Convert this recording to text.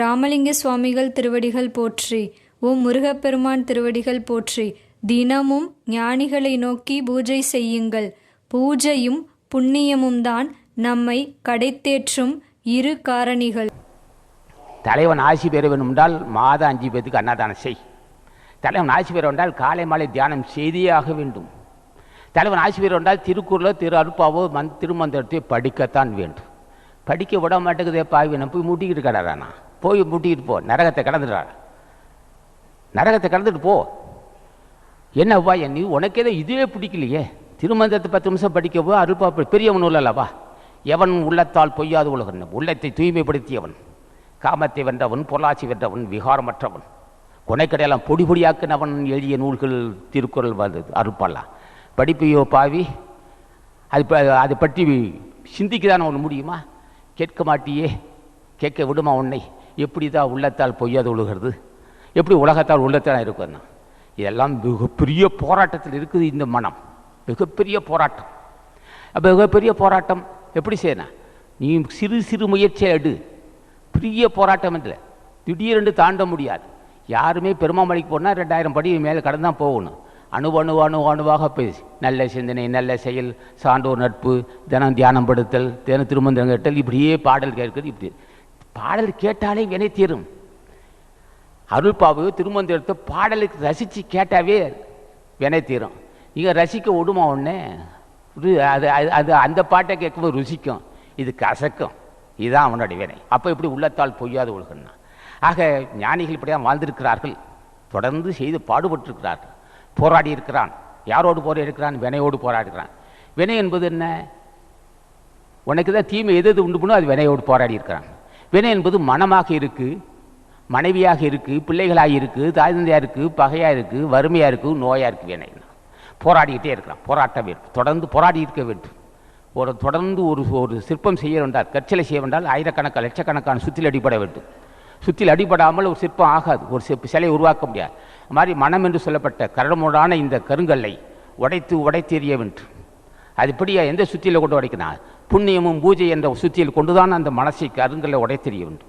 ராமலிங்க சுவாமிகள் திருவடிகள் போற்றி ஓம் முருகப்பெருமான் திருவடிகள் போற்றி தினமும் ஞானிகளை நோக்கி பூஜை செய்யுங்கள். பூஜையும் புண்ணியமும் தான் நம்மை கடைத்தேற்றும் இரு காரணிகள். தலைவன் ஆசி பெற வேண்டும் என்றால் மாதம் அஞ்சு பேத்துக்கு அன்னதானம் செய். தலைவன் ஆசி பெற வேண்டால் காலை மாலை தியானம் செய்தே ஆக வேண்டும். தலைவன் ஆசி பெற வேண்டால் திருக்குறளோ திரு அருப்பாவோ மந் திருமந்திரத்தையோ படிக்கத்தான் வேண்டும். படிக்க விட மாட்டேங்குதே பாவி நான் போய் மூட்டிக்கிட்டு கிடறானா போய் முட்டிக்கிட்டு போ. நரகத்தை கடந்துடுறாரு. நரகத்தை கடந்துட்டு போ. என்னப்பா என் நீ உனக்கே இதுவே பிடிக்கலையே. திருமந்தத்தை பத்து நிமிஷம் படிக்கவோ அருப்பா பெரியவன் உள்ளல்லவா எவன் உள்ளத்தால் பொய்யாது உலகன் உள்ளத்தை தூய்மைப்படுத்தியவன். காமத்தை வென்றவன் பொள்ளாச்சி வென்றவன் விகாரமற்றவன். கொனைக்கடையெல்லாம் பொடி பொடியாக்கினவன் எழுதிய நூல்கள் திருக்குறள் வந்தது. அருப்பாலா படிப்பையோ பாவி அது ப- அதை பற்றி சிந்திக்கதான ஒன்று முடியுமா? கேட்க மாட்டியே. கேட்க விடுமா உன்னை? எப்படி தான் உள்ளத்தால் பொய்யாது ஒழுகிறது? எப்படி உலகத்தால் உள்ளத்தால் இருக்குன்னா? இதெல்லாம் மிகப்பெரிய போராட்டத்தில் இருக்குது இந்த மனம். மிகப்பெரிய போராட்டம். அப்போ மிகப்பெரிய போராட்டம் எப்படி செய்யணும் நீ சிறு சிறு முயற்சியை எடு. பெரிய போராட்டம் இல்லை. திடீரென்று தாண்ட முடியாது. யாருமே பெருமாமலைக்கு போனால் ரெண்டாயிரம் படி மேலே கடந்து தான் போகணும். அணு அணு அணு அணுவாக பேசி நல்ல சிந்தனை நல்ல செயல் சான்றோர் நட்பு தினம் தியானம் படுத்தல் தினம் திருமந்திரம் கேட்டல் இப்படியே பாடல் கேட்கிறது இப்படி. பாடல் கேட்டாலே வினை தீரும். அருள்பாவையோ திருமந்திரத்தை பாடலுக்கு ரசித்து கேட்டாவே வினை தீரும். இங்கே ரசிக்க விடுமா ஒன்று அது அது- அது அந்த பாட்டை கேட்கும்போது ருசிக்கும். இது கசக்கும். இதுதான் அவனுடைய வினை அப்போ இப்படி உள்ளத்தால் பொய்யாது ஒழுகன்னா. ஆக ஞானிகள் இப்படி தான் வாழ்ந்திருக்கிறார்கள். தொடர்ந்து செய்து பாடுபட்டிருக்கிறார்கள். போராடி இருக்கிறான். யாரோடு போராடி இருக்கிறான் வினையோடு போராடுகிறான். வினை என்பது என்ன? உனக்கு தான் தீமை எது எது உண்டு பண்ணும் அது வினையோடு போராடி இருக்கிறான். வினை என்பது மனமாக இருக்குது மனைவியாக இருக்கு பிள்ளைகளாக இருக்குது தாய் தந்தையாக இருக்குது பகையாக இருக்குது வறுமையாக இருக்குது நோயாக இருக்குது வினை. போராடிக்கிட்டே இருக்கலாம் போராட்டம் வேண்டும். தொடர்ந்து போராடி இருக்க வேண்டும். ஒரு தொடர்ந்து ஒரு ஒரு சிற்பம் செய்ய வேண்டால் கற்சிலை செய்ய வேண்டால் ஆயிரக்கணக்கான லட்சக்கணக்கான சுற்றில் அடிபட வேண்டும். சுற்றில் அடிபடாமல் ஒரு சிற்பம் ஆகாது. ஒரு சிற்ப சிலை உருவாக்க முடியாது. மாதிரி மனம் என்று சொல்லப்பட்ட கரடுமுரடான இந்த கருங்கல்லை உடைத்து உடைத்தெறிய வேண்டும். அது இப்படியா எந்த சுத்தியில் கொண்டு உடைக்கணும் புண்ணியமும் பூஜை என்ற சுத்தியில் கொண்டுதான் அந்த மனசை கருங்களை உடைத்தெறிய வேண்டும்.